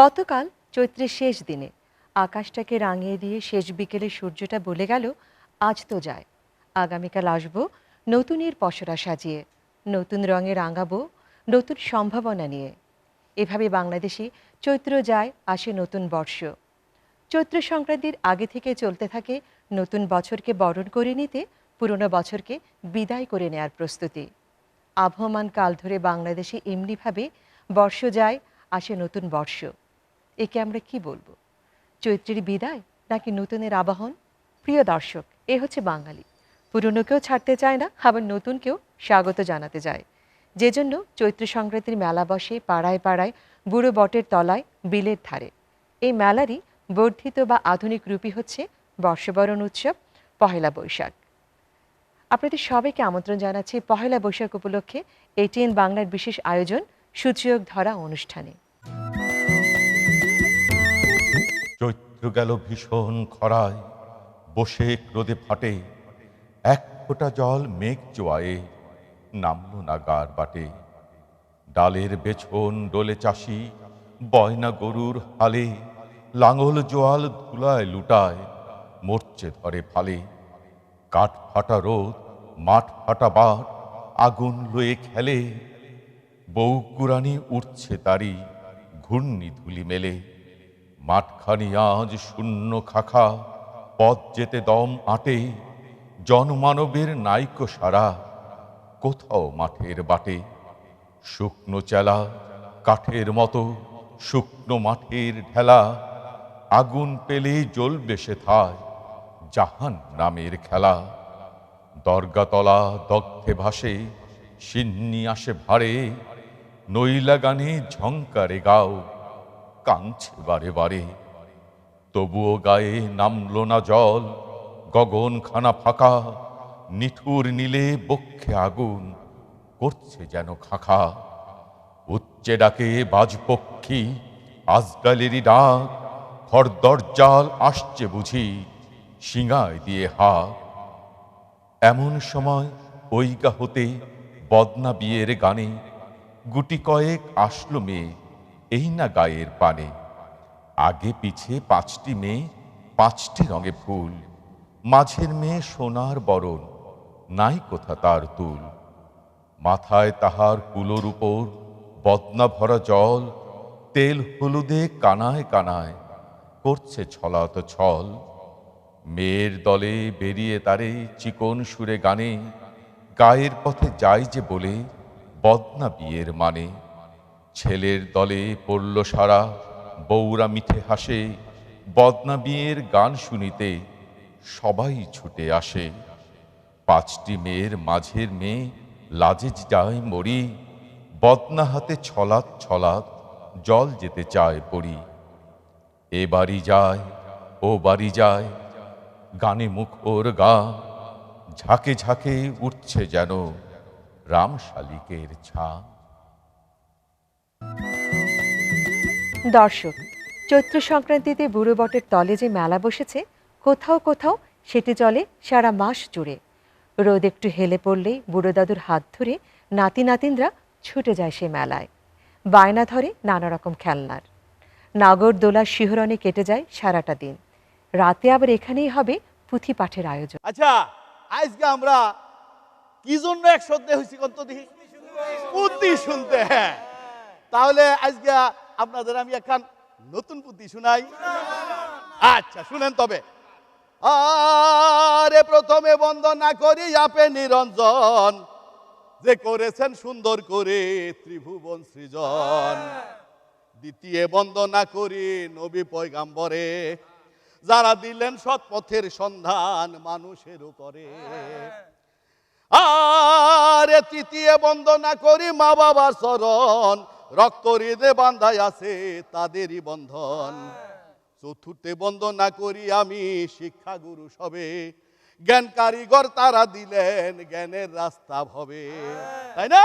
গতকাল চৈত্রের শেষ দিনে আকাশটাকে রাঙিয়ে দিয়ে শেষ বিকেলে সূর্যটা বলে গেল, আজ তো যায়। আগামীকাল আসব, নতুনের পসরা সাজিয়ে, নতুন রঙে রাঙাবো, নতুন সম্ভাবনা নিয়ে। এভাবে বাংলাদেশে চৈত্র যায়, আসে নতুন বর্ষ। চৈত্র সংক্রান্তির আগে থেকে চলতে থাকে নতুন বছরকে বরণ করে নিতে, পুরনো বছরকে বিদায় করে নেয়ার প্রস্তুতি। আবহমান কাল ধরে বাংলাদেশে এমনিভাবে বর্ষ যায়, আসে নতুন বর্ষ। একে আমরা কি বলব? চৈত্রের বিদায় নাকি নতুনের আবাহন? প্রিয় দর্শক, এ হচ্ছে বাঙালি। পুরনোকেও ছাড়তে চায় না, আবার নতুনকেও স্বাগত জানাতে যায়। যে জন্য চৈত্র সংক্রান্তির মেলা বসে, পাড়ায় পাড়ায়, বুড়ো বটের তলায়, বিলের ধারে। এই মেলারই বর্ধিত বা আধুনিক রূপই হচ্ছে বর্ষবরণ উৎসব, পহেলা বৈশাখ। আপনাদের সবাইকে আমন্ত্রণ জানাচ্ছি পহেলা বৈশাখ উপলক্ষে এটিএন বাংলার বিশেষ আয়োজন সূচক ধরা অনুষ্ঠানে। চৈত্র গেল ভীষণ খরায়। বসে ক্রোধে ফাটে। এক ফোঁটা জল মেঘ জোয়ায়ে। নামল না গার বাটে। ডালের বেছন ডোলে চাষি। বয়না গরুর হালে। লাঙল জোয়াল ধুলায় লুটায়। মরচে ধরে ফালে। কাঠ ফাটা রোদ, মাঠ ফাটা বাট, আগুন লয়ে খেলে। বউ কুরানি উঠছে তারি, ঘূর্ণি ধুলি মেলে। মাঠখানি আজ শূন্য খাখা, পথ যেতে দম আটে, জনমানবের নাইকো সারা, কোথাও মাঠের বাটে, শুকনো চেলা, কাঠের মতো, শুকনো মাঠের ঢেলা, আগুন পেলে জ্বলবে সে থায়, জাহান নামের খেলা, দরগাতলা দগ্ধে ভাসে, সিন্নি আসে ভারে নইলা গানে ঝঙ্কারে গাও কাঁদছে বারে বারে। তবুও গায়ে নামলো না জল, গগনখানা ফাঁকা, নিঠুর নীলে বক্ষে আগুন, করছে যেন খাখা। উচ্চে ডাকে বাজপক্ষী, আজগালেরই ডাক খরদরজাল আসছে বুঝি সিঙায় দিয়ে হাক এমন সময় ওইগা হতে বদনা বিয়ের গানে গুটি কয়েক আসলো মেয়ে এই না গায়ের পানে। আগে পিছে পাঁচটি মেয়ে, পাঁচটি রঙে ফুল। মাঝের মেয়ে সোনার বরণ, নাই কোথা তার তুল। মাথায় তাহার কুলোর উপর বদনা ভরা জল, তেল হলুদে কানায় কানায় করছে ছলাত ছল। মেয়ের দলে বেরিয়ে তারে চিকন সুরে গানে, গায়ের পথে যায় যে বলে বদনা বিয়ের মানে। ছেলের দলে পড়ল সারা বৌরা মিঠে হাসে, বদনা বিয়ের গান শুনিতে সবাই ছুটে আসে। পাঁচটি মেয়ের মাঝের মেয়ে লাজে যায় মরি, বদনা হাতে ছলাৎ ছলাৎ জল যেতে চায় পড়ি এ বাড়ি যায়, ও বাড়ি যায়, গানে মুখ ওর গা, ঝাঁকে ঝাঁকে উঠছে যেন রাম শালিকের ছা। দর্শক, চৈত্র সংক্রান্তিতে বুড়ো বটের তলে যে মেলা বসেছে, কোথাও কোথাও সেটি চলে সারা মাস জুড়ে। রোদ একটু হেলে পড়লেই বুড়ো দাদুর হাত ধরে নাতি নাতিনরা ছুটে যায় সে মেলায়। বায়না ধরে নানা রকম খেলনার। নাগরদোলার শিহরণে কেটে যায় সারাটা দিন। রাতে আবার এখানেই হবে পুঁথি পাঠের আয়োজন। আচ্ছা আজকে আমরা কি জন্য এক একসাথে হয়েছি কত দেখি? পুঁতি শুনতে হ্যাঁ। তাহলে আজকে আপনাদের আমি একখান নতুন পুঁতি শুনাই। আচ্ছা শুনেন তবে। আরে প্রথমে বন্দনা করি, আপে নিরঞ্জন। যে করেছেন সুন্দর করে ত্রিভুবন সৃজন। দ্বিতীয় বন্দনা করি নবী পয়গাম্বরে। যারা দিলেন সৎ পথের সন্ধান মানুষের উপরে। আরে তৃতীয় বন্দনা করি মা বাবার চরণ। রক্ত হৃদে বান্ধাই আছে তাদেরই বন্ধন। চতুর্থে বন্দনা করি আমি শিক্ষা গুরু সবে। জ্ঞান কারিগর তারা দিলেন জ্ঞানের রাস্তা ভবে। তাই না?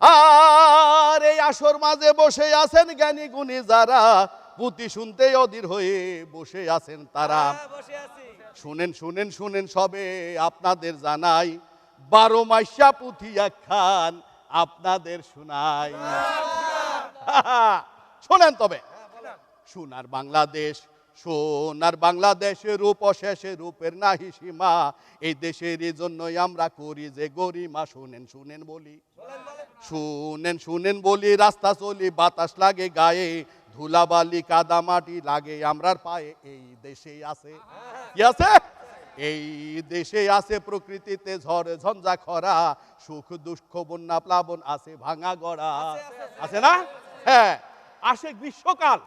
আর এই আসর মাঝে বসে আছেন জ্ঞানী গুণী যারা পুঁতি শুনতে অধীর হয়ে বসে আছেন তারা। শুনেন শুনেন শুনেন সবে আপনাদের জানাই বারো মাইশা পুঁথি একখান আপনাদের শোনাই। শোনেন তবে। সোনার বাংলাদেশ, সোনার বাংলাদেশের রূপ শেষে রূপের নাহি সীমা। এই দেশের জন্যই আমরা করি যে গরিমা। শুনেন শুনেন বলি। শুনেন শুনেন বলি, রাস্তা চলি, বাতাস লাগে গায়ে। ধুলাবালি কাদা মাটি লাগে আমরার পায়ে। এই দেশেই আছে। আছে? এই দেশে আছে প্রকৃতিতে ঝড় ঝঞ্ঝা খরা সুখ দুঃখ বন্যা প্লাবন আছে ভাঙা গড়া। আছে না? হ্যাঁ আসে গ্রীষ্মকাল।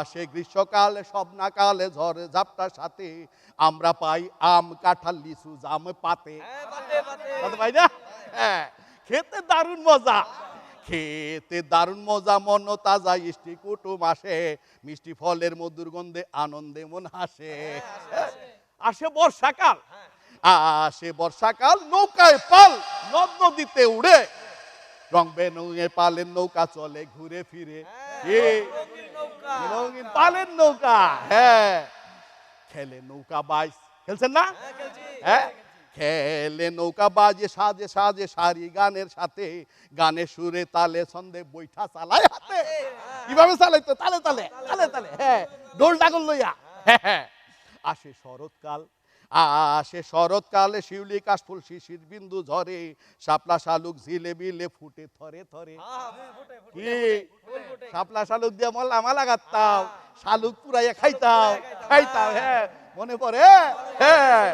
আসে গ্রীষ্মকাল সব নাকালে ঝড় ঝাপটার সাথে আমরা পাই আম কাঁঠাল লিচু জাম পাতে। পাই না? হ্যাঁ খেতে দারুণ মজা। খেতে দারুণ মজা মন তাজা ইষ্টি কুটুম আসে মিষ্টি ফলের মধুর গন্ধে আনন্দে মন হাসে। আসে বর্ষাকাল। আসে বর্ষাকাল নৌকায় পাল নদ নদীতে উড়ে। রং পালের নৌকা চলে ঘুরে ফিরে। পালের নৌকা। হ্যাঁ খেলে নৌকা খেলছেন না? হ্যাঁ খেলে নৌকা বাজে সাজে সাজে সারি গানের সাথে। গানের সুরে তালে ছন্দে বৈঠা চালায় হাতে। কীভাবে চালাইতো? তালে তালে তালে তালে হ্যাঁ ডোল ডাগল লইয়া। হ্যাঁ, হ্যাঁ। আসে শরৎকাল আসে শরৎকালে শিউলি কাশফুল শিশির বিন্দু ঝরে শাপলা শালুক ঝিলে বিলে ফুটে থরে থরে। কি? শাপলা শালুক দিয়ে মল্লা মালা গাত্তাম শালুক পুরাইয়া খাইতাম খাইতাম হ্যাঁ মনে পড়ে? হ্যাঁ।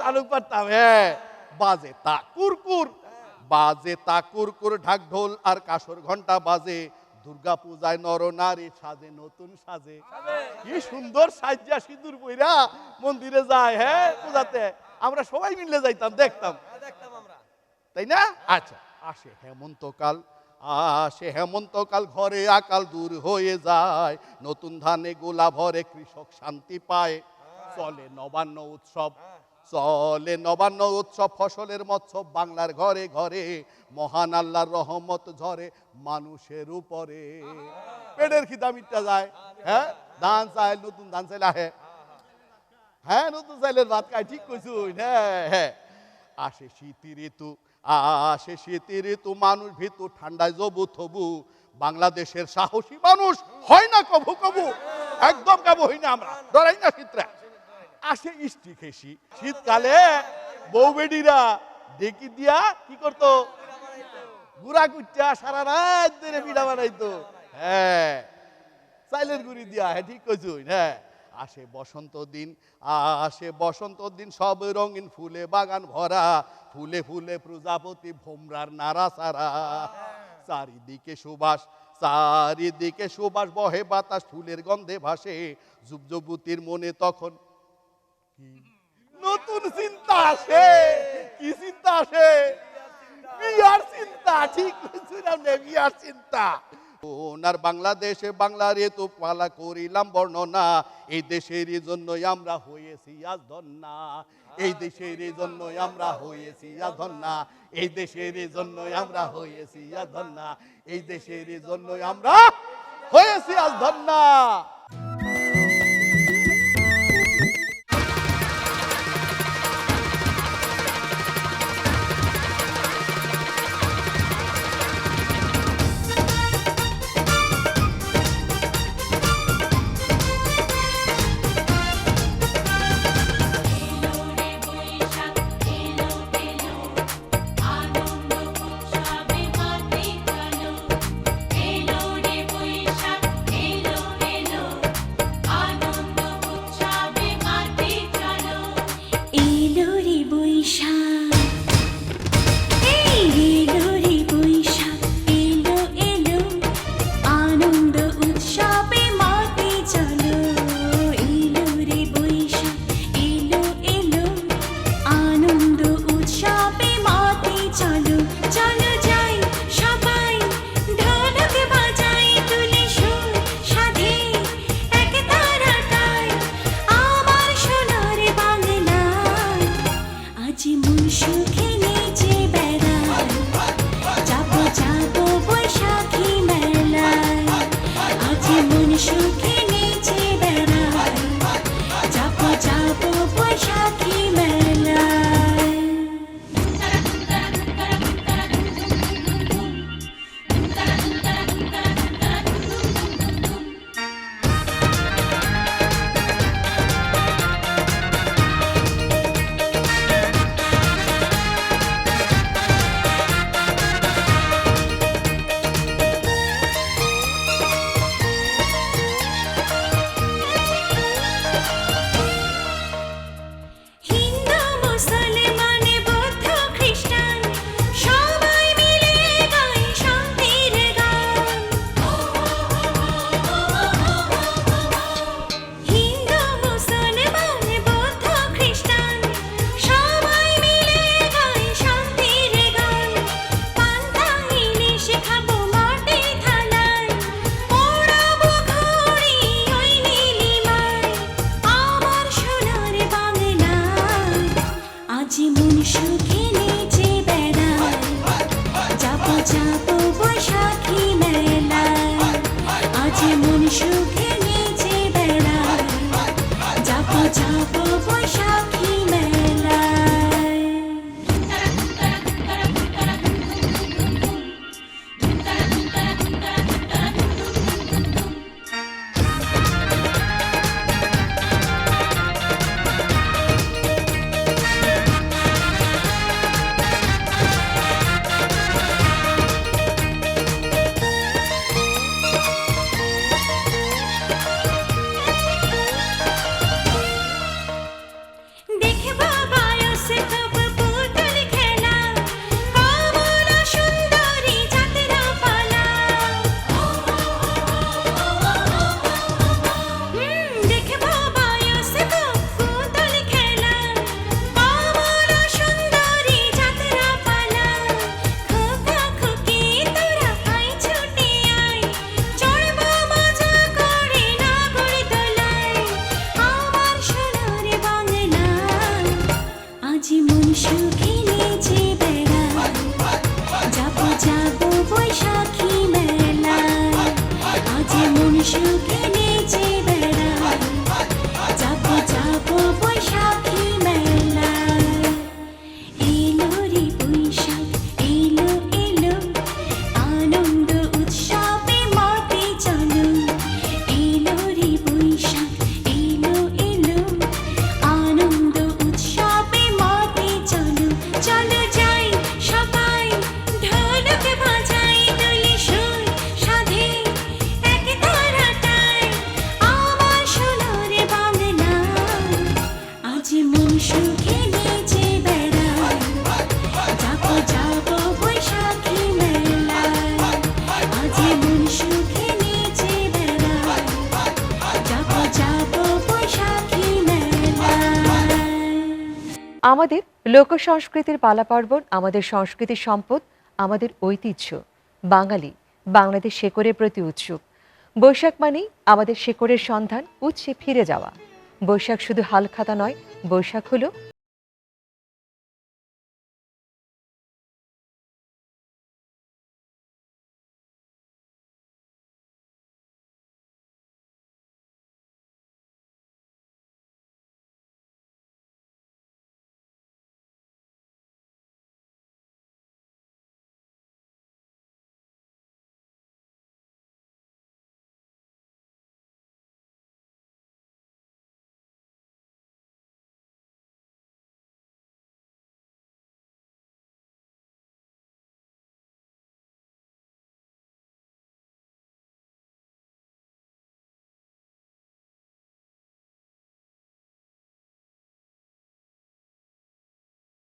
চালুক পারতাম। হ্যাঁ। বাজে তা কুরকুর বাজে তা কুরকুর ঢাক ঢোল আর কাসর ঘণ্টা বাজে। দুর্গা পূজায় নর নারী সাজে নতুন সাজে। কি সুন্দর সাজ্জা সিঁদুর বইরা মন্দিরে যায় হ্যাঁ পূজাতে। আমরা সবাই মিলে যাইতাম দেখতাম। তাই না? আচ্ছা আসে হেমন্তকাল আসে হেমন্তকাল ঘরে আকাল দূর হয়ে যায়। নতুন ধানে গোলা ভরে কৃষক শান্তি পায়। চলে নবান্ন উৎসব চলে নবান্ন উৎসব, ফসলের মৎসব বাংলার ঘরে ঘরে, মহান আল্লাহর রহমত ঝরে মানুষের উপরে। পেটের খিদা যায় হ্যাঁ? ধান চাইল, নতুন ধান চাইল আহে। হ্যাঁ নতুন চাইলের ভাত খাই ঠিক কইছুন হ্যাঁ হ্যাঁ। আসে শীত ঋতু, আসে শীত ঋতু, মানুষ ভিতু, ঠান্ডায় জবু থবু। বাংলাদেশের সাহসী মানুষ হয় না কভু কভু, একদম কাবু হই না আমরা। ডরাই না শীতরা। আসে ইষ্টি খেসি। শীতকালে বউ বেডিরা ডেকি দিয়া কি করতো? গুড়া কুচ্চা সারা রাত ধরে পিঠা বানাইতো। হ্যাঁ চাইলের গুড়ি দিয়া হ্যাঁ ঠিক কইছুন হ্যাঁ। আসে বসন্ত দিন, আসে বসন্ত দিন, সব রঙিন ফুলে বাগান ভরা, ফুলে ফুলে প্রজাপতি ভোমরার নাড়া সারা। চারিদিকে সুবাস চারিদিকে সুবাস, বহে বাতাস, ফুলের গন্ধে ভাসে। যুবযুবতীর মনে তখন নতুন চিন্তা আসে। কি চিন্তা আসে? বিয়ার চিন্তা, ঠিক বিয়ার চিন্তা। ওনার বাংলাদেশে বাংলার তো পালা করিলাম বর্ণনা। এই দেশের জন্যই আমরা হয়েছি আজ ধন্যা। এই দেশের জন্যই আমরা হয়েছি আজ ধন্যা। এই দেশের জন্যই আমরা হয়েছি আজ ধন্যা। এই দেশের জন্যই আমরা হয়েছি আজ ধন্যা। জীবন সুখে Simone Sugar. লোক সংস্কৃতির পালাপার্বণ আমাদের সংস্কৃতি সম্পদ, আমাদের ঐতিহ্য। বাঙালি, বাংলাদেশ শেকরের প্রতি উৎসুক। বৈশাখ মানেই আমাদের শেকরের সন্ধান, উৎসে ফিরে যাওয়া। বৈশাখ শুধু হালখাতা নয়, বৈশাখ হলো